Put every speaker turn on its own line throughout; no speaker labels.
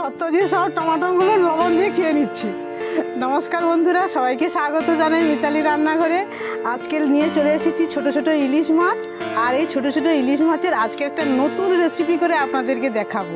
সত্যজিৎ সব টমাটোগুলো লবণ দিয়ে খেয়ে নিচ্ছে। নমস্কার বন্ধুরা, সবাইকে স্বাগত জানাই মিতালি রান্নাঘরে। আজকে নিয়ে চলে এসেছি ছোট ছোট ইলিশ মাছ। আর এই ছোট ছোট ইলিশ মাছের আজকে একটা নতুন রেসিপি করে আপনাদেরকে দেখাবো।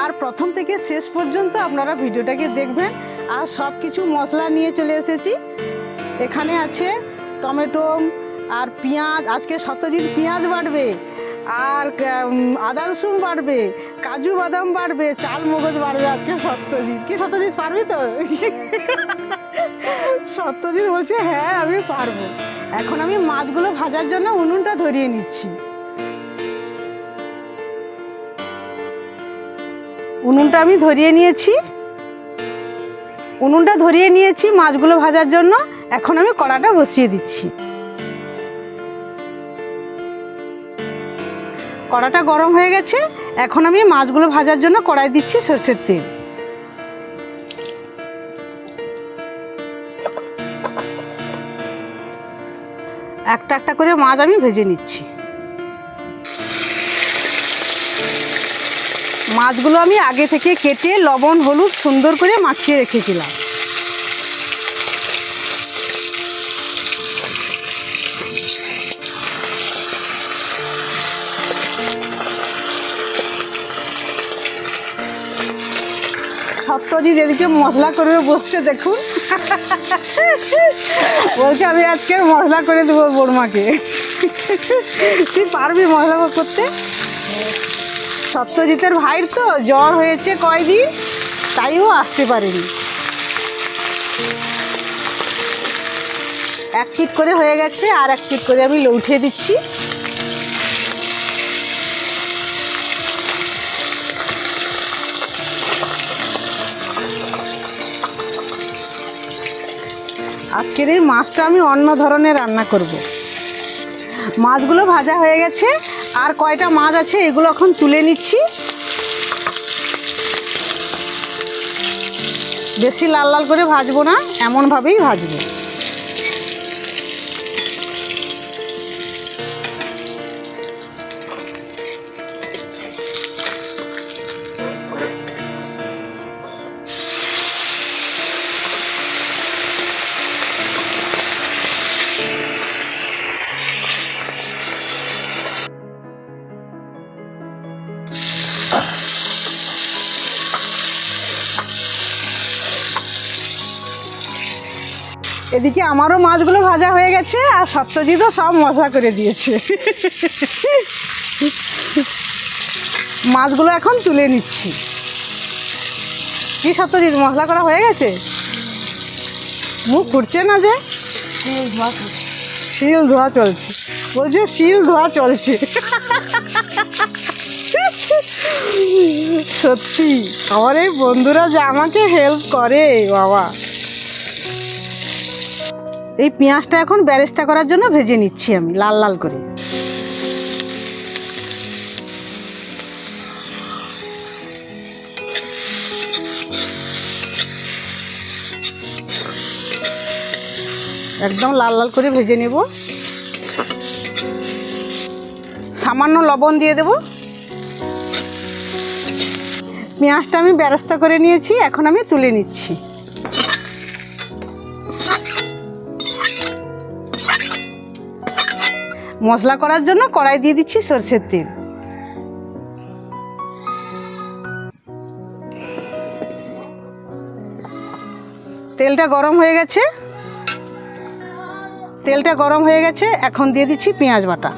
আর প্রথম থেকে শেষ পর্যন্ত আপনারা ভিডিওটাকে দেখবেন। আর সব কিছু মশলা নিয়ে চলে এসেছি। এখানে আছে টমেটো আর পেঁয়াজ। আজকে সত্যজিৎ পেঁয়াজ বাটবে। আর আদা রসুন বাড়বে, কাজু বাদাম বাড়বে, চাল মগজ বাড়বে আজকে সত্যজিৎ। কি সত্যজিৎ, পারবি তো? সত্যজিৎ বলছে হ্যাঁ আমি পারব। এখন আমি মাছগুলো ভাজার জন্য উনুনটা ধরিয়ে নিচ্ছি। উনুনটা আমি ধরিয়ে নিয়েছি। উনুনটা ধরিয়ে নিয়েছি মাছগুলো ভাজার জন্য। এখন আমি কড়াটা বসিয়ে দিচ্ছি। কড়াটা গরম হয়ে গেছে। এখন আমি মাছগুলো ভাজার জন্য কড়াই দিচ্ছি সরষের তেল। একটা একটা করে মাছ আমি ভেজে নিচ্ছি। মাছগুলো আমি আগে থেকে কেটে লবণ, হলুদ সুন্দর করে মাখিয়ে রেখেছিলাম। সত্যজিৎ এদিকে মশলা করবে বসছে দেখুন। বলছে, আমি আজকে মশলা করে দেবো বোরমাকে তুই পারবি মশলা করতে? সত্যজিতের ভাইয়ের তো জ্বর হয়েছে কয়দিন তাই ও আসতে পারেনি। এক চিট করে হয়ে গেছে, আর এক চিট করে আমি উঠিয়ে দিচ্ছি। আজকের এই মাছটা আমি অন্য ধরনের রান্না করব। মাছগুলো ভাজা হয়ে গেছে, আর কয়টা মাছ আছে এগুলো এখন তুলে নিচ্ছি বেশি লাল লাল করে ভাজবো না, এমনভাবেই ভাজবো এদিকে আমারও মাছগুলো ভাজা হয়ে গেছে আর সত্যজিৎও সব মশলা করে দিয়েছে। মাছগুলো এখন তুলে নিচ্ছি। কি সত্যজিৎ মশলা করা হয়ে গেছে? মুখ ফুটছে না যে? শিল ধোয়া চলছে। বলছে শিল ধোয়া চলছে। সত্যি আমার এই বন্ধুরা যে আমাকে হেল্প করে বাবা। এই পেঁয়াজটা এখন ব্যারেস্তা করার জন্য ভেজে নিচ্ছি আমি, লাল লাল করে। একদম লাল লাল করে ভেজে নেব। সামান্য লবণ দিয়ে দেব। পেঁয়াজটা আমি ব্যারেস্তা করে নিয়েছি, এখন আমি তুলে নিচ্ছি। মশলা করার জন্য কড়াই দিয়ে দিচ্ছি সর্ষের তেল। তেলটা গরম হয়ে গেছে। তেলটা গরম হয়ে গেছে, এখন দিয়ে দিচ্ছি পেঁয়াজ বাটা।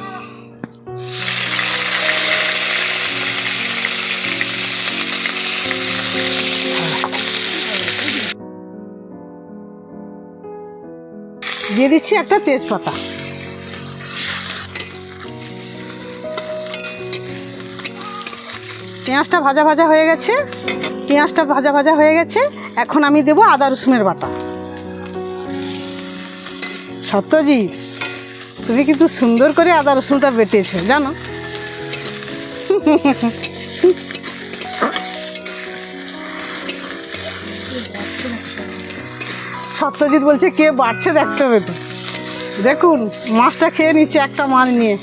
দিয়ে দিচ্ছি একটা তেজপাতা। পেঁয়াজটা ভাজা ভাজা হয়ে গেছে। পেঁয়াজটা ভাজা ভাজা হয়ে গেছে। এখন আমি দেবো আদা রসুনের বাটা। সত্যজিৎ, তুমি কিন্তু সুন্দর করে আদা রসুনটা বেটেছো, জানো? সত্যজিৎ বলছে, কে বাড়ছে দেখতে হবে তো। দেখুন, মাছটা খেয়ে নিচ্ছে একটা মাছ নিয়ে।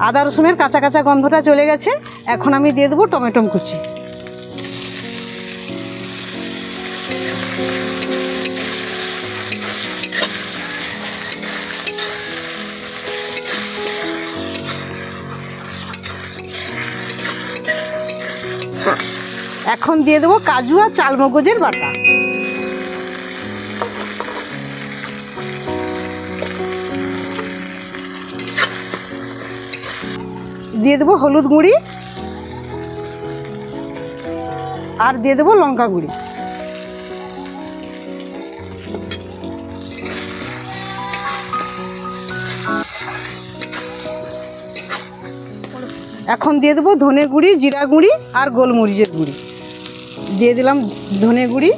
আদা রসুনের কাঁচা কাঁচা গন্ধটা চলে গেছে। এখন আমি দিয়ে দেবো টমেটো কুচি। এখন দিয়ে দেবো কাজু আর চালমগজের বাটা। দিয়ে দেবো হলুদ গুঁড়ি আর দিয়ে দেবো লঙ্কা গুঁড়ি। এখন দিয়ে দেবো ধনে গুঁড়ি, জিরা গুঁড়ি আর গোলমরিচের গুঁড়ি। দিয়ে দিলাম ধনে গুঁড়ি।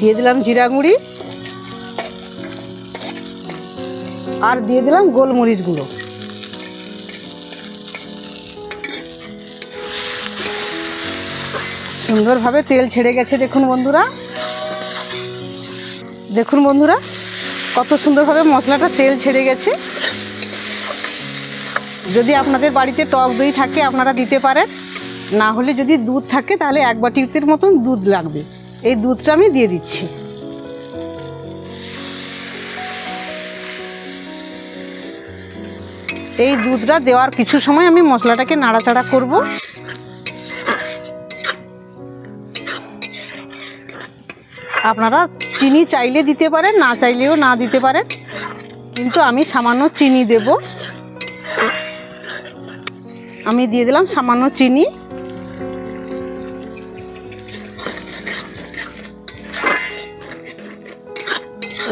দিয়ে দিলাম জিরা গুঁড়ি। আর দিয়ে দিলাম গোলমরিচ গুঁড়ো। সুন্দরভাবে তেল ছেড়ে গেছে, দেখুন বন্ধুরা। দেখুন বন্ধুরা, কত সুন্দরভাবে মশলাটা তেল ছেড়ে গেছে। যদি আপনাদের বাড়িতে টক দই থাকে, আপনারা দিতে পারেন। না হলে যদি দুধ থাকে, তাহলে এক বাটির মতন দুধ লাগবে। এই দুধটা আমি দিয়ে দিচ্ছি। এই দুধটা দেওয়ার কিছু সময় আমি মশলাটাকে নাড়াচাড়া করব। আপনারা চিনি চাইলে দিতে পারেন, না চাইলেও না দিতে পারেন। কিন্তু আমি সামান্য চিনি দেব। আমি দিয়ে দিলাম সামান্য চিনি।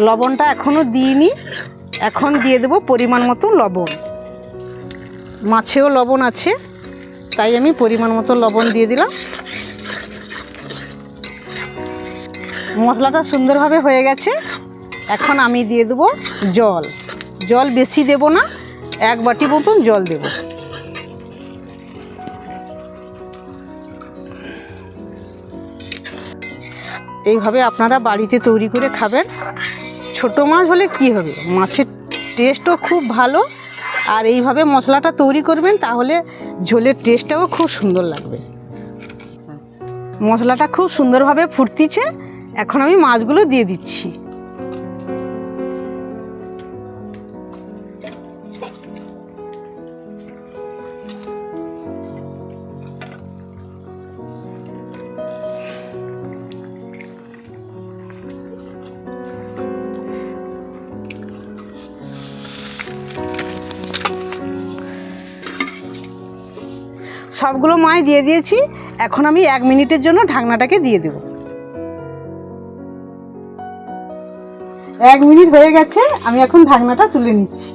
লবণটা এখনও দিইনি। এখন দিয়ে দেবো পরিমাণ মতো লবণ। মাছেও লবণ আছে, তাই আমি পরিমাণ মতো লবণ দিয়ে দিলাম। মশলাটা সুন্দরভাবে হয়ে গেছে। এখন আমি দিয়ে দেবো জল। জল বেশি দেব না, এক বাটি মতন জল দেব। এইভাবে আপনারা বাড়িতে তৈরি করে খাবেন। ছোট মাছ হলে কি হবে? মাছের টেস্টও খুব ভালো। আর এইভাবে মশলাটা তৈরি করবেন, তাহলে ঝোলের টেস্টটাও খুব সুন্দর লাগবে। মশলাটা খুব সুন্দরভাবে ফুটতিছে। এখন আমি মাছগুলো দিয়ে দিচ্ছি। সবগুলো মাছ দিয়ে দিয়েছি। এখন আমি এক মিনিটের জন্য ঢাকনাটাকে দিয়ে দেব। এক মিনিট হয়ে গেছে, আমি এখন ঢাকনাটা তুলে নিচ্ছি।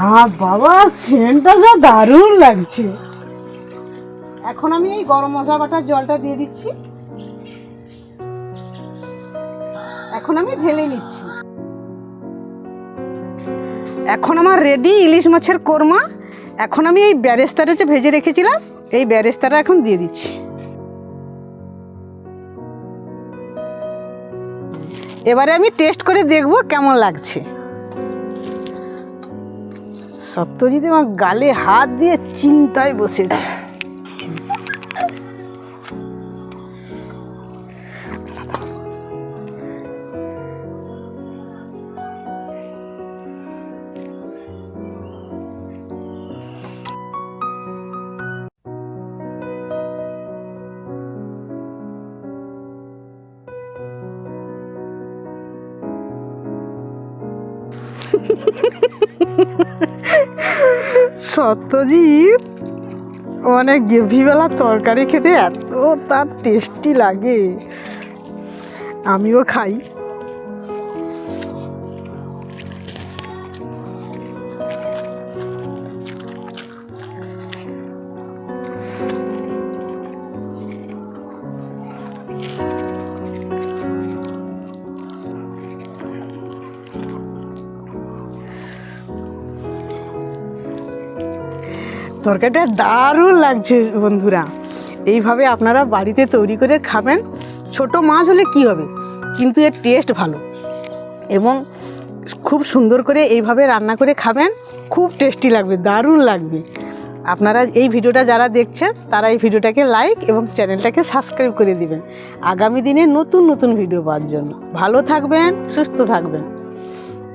আহ, বাবা, সেন্টটা যা দারুণ লাগছে। এখন আমি এই গরম মশলা বাটার জলটা দিয়ে দিচ্ছি। এখন আমি ঢেলে নিচ্ছি। এখন আমার রেডি ইলিশ মাছের কোরমা। এখন আমি এই ব্যারেস্তাটা যে ভেজে রেখেছিলাম, এই ব্যারেস্তাটা এখন দিয়ে দিচ্ছি। এবারে আমি টেস্ট করে দেখব কেমন লাগছে। সত্যজিৎ আমার গালে হাত দিয়ে চিন্তায় বসেছে। সত্যজিৎ মানে গেভিবেলা তরকারি খেতে এত তার টেস্টি লাগে। আমিও খাই। তরকারিটা দারুণ লাগছে বন্ধুরা। এইভাবে আপনারা বাড়িতে তৈরি করে খাবেন। ছোট মাছ হলে কি হবে? কিন্তু এর টেস্ট ভালো। এবং খুব সুন্দর করে এইভাবে রান্না করে খাবেন, খুব টেস্টি লাগবে, দারুণ লাগবে। আপনারা এই ভিডিওটা যারা দেখছেন, তারা এই ভিডিওটাকে লাইক এবং চ্যানেলটাকে সাবস্ক্রাইব করে দিবেন। আগামী দিনে নতুন নতুন ভিডিও পাওয়ার জন্য। ভালো থাকবেন, সুস্থ থাকবেন।